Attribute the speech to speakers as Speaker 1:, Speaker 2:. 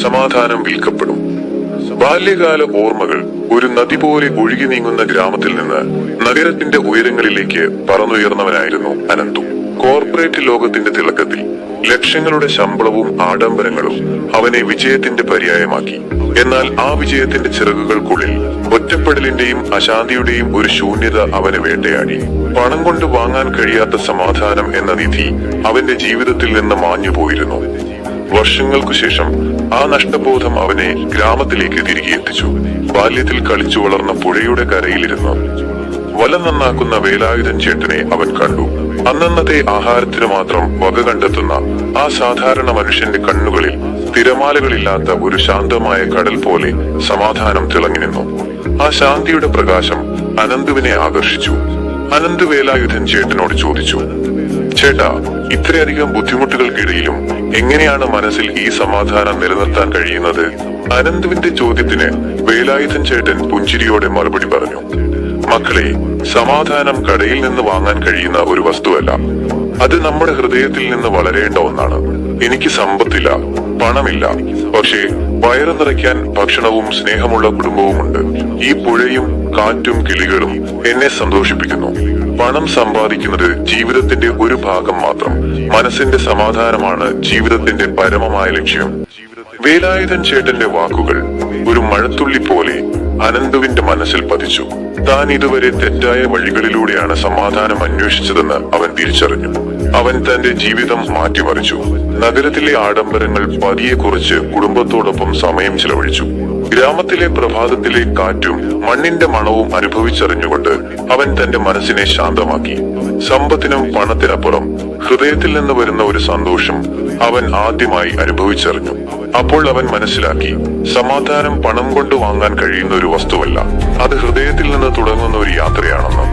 Speaker 1: സമാധാനം വിൽക്കപ്പെടും. ബാല്യകാല ഓർമ്മകൾ ഒരു നദി പോലെ ഒഴുകി നീങ്ങുന്ന ഗ്രാമത്തിൽ നിന്ന് നഗരത്തിന്റെ ഉയരങ്ങളിലേക്ക് പറന്നുയർന്നവനായിരുന്നു അനന്തു. കോർപ്പറേറ്റ് ലോകത്തിന്റെ തിളക്കത്തിൽ ലക്ഷങ്ങളുടെ ശമ്പളവും ആഡംബരങ്ങളും അവനെ വിജയത്തിന്റെ പര്യായമാക്കി. എന്നാൽ ആ വിജയത്തിന്റെ ചിറകുകൾക്കുള്ളിൽ ഒറ്റപ്പെടലിന്റെയും അശാന്തിയുടെയും ഒരു ശൂന്യത അവനെ വേട്ടയാടി. പണം കൊണ്ട് വാങ്ങാൻ കഴിയാത്ത സമാധാനം എന്ന നിധി അവന്റെ ജീവിതത്തിൽ നിന്ന് മാഞ്ഞു പോയിരുന്നു വർഷങ്ങൾക്കു ശേഷം ആ നഷ്ടബോധം അവനെ ഗ്രാമത്തിലേക്ക് തിരികെ എത്തിച്ചു. ബാല്യത്തിൽ കളിച്ചു വളർന്ന പുഴയുടെ കരയിലിരുന്ന്. വല നന്നാക്കുന്ന വേലായുധൻ ചേട്ടനെ അവൻ കണ്ടു. അന്നന്നത്തെ ആഹാരത്തിന് മാത്രം വക കണ്ടെത്തുന്ന ആ സാധാരണ മനുഷ്യന്റെ കണ്ണുകളിൽ തിരമാലകളില്ലാത്ത ഒരു ശാന്തമായ കടൽ പോലെ സമാധാനം തിളങ്ങി നിന്നു. ആ ശാന്തിയുടെ പ്രകാശം അനന്തുവിനെ ആകർഷിച്ചു. അനന്ത് വേലായുധൻ ചേട്ടനോട് ചോദിച്ചു ചേട്ടാ ഇത്രയധികം ബുദ്ധിമുട്ടുകൾക്കിടയിലും എങ്ങനെയാണ് മനസ്സിൽ ഈ സമാധാനം നിലനിർത്താൻ കഴിയുന്നത്? അനന്തുവിന്റെ ചോദ്യത്തിന് വേലായുധൻ ചേട്ടൻ പുഞ്ചിരിയോടെ മറുപടി പറഞ്ഞു. മക്കളെ സമാധാനം കടയിൽ നിന്ന് വാങ്ങാൻ കഴിയുന്ന ഒരു വസ്തുവല്ല. അത് നമ്മുടെ ഹൃദയത്തിൽ നിന്ന് വളരേണ്ട ഒന്നാണ്. എനിക്ക് സമ്പത്തില്ല പണമില്ല. പക്ഷേ വയറ് നിറയ്ക്കാൻ ഭക്ഷണവും സ്നേഹമുള്ള കുടുംബവുമുണ്ട്. ഈ പുഴയും കാറ്റും കിളികളും എന്നെ സന്തോഷിപ്പിക്കുന്നു. പണം സമ്പാദിക്കുന്നത് ജീവിതത്തിന്റെ ഒരു ഭാഗം മാത്രം. മനസ്സിന്റെ സമാധാനമാണ് ജീവിതത്തിന്റെ പരമമായ ലക്ഷ്യം. വേലായുധൻ ചേട്ടന്റെ വാക്കുകൾ ഒരു മഴത്തുള്ളി പോലെ അനന്തുവിന്റെ മനസ്സിൽ പതിച്ചു. താൻ ഇതുവരെ തെറ്റായ വഴികളിലൂടെയാണ് സമാധാനം അന്വേഷിച്ചതെന്ന് അവൻ തിരിച്ചറിഞ്ഞു. അവൻ തന്റെ ജീവിതം മാറ്റിമറിച്ചു. നഗരത്തിലെ ആഡംബരങ്ങൾ പതിയെ കുറിച്ച് കുടുംബത്തോടൊപ്പം സമയം ചിലവഴിച്ചു. ഗ്രാമത്തിലെ പ്രഭാതത്തിലെ കാറ്റും മണ്ണിന്റെ മണവും അനുഭവിച്ചറിഞ്ഞുകൊണ്ട് അവൻ തന്റെ മനസ്സിനെ ശാന്തമാക്കി. സമ്പത്തിനും പണത്തിനപ്പുറം ഹൃദയത്തിൽ നിന്ന് വരുന്ന ഒരു സന്തോഷം അവൻ ആദ്യമായി അനുഭവിച്ചറിഞ്ഞു. അപ്പോൾ അവൻ മനസ്സിലാക്കി സമാധാനം പണം കൊണ്ട് വാങ്ങാൻ കഴിയുന്ന ഒരു വസ്തുവല്ല. അത് ഹൃദയത്തിൽ നിന്ന് തുടങ്ങുന്ന ഒരു യാത്രയാണെന്ന്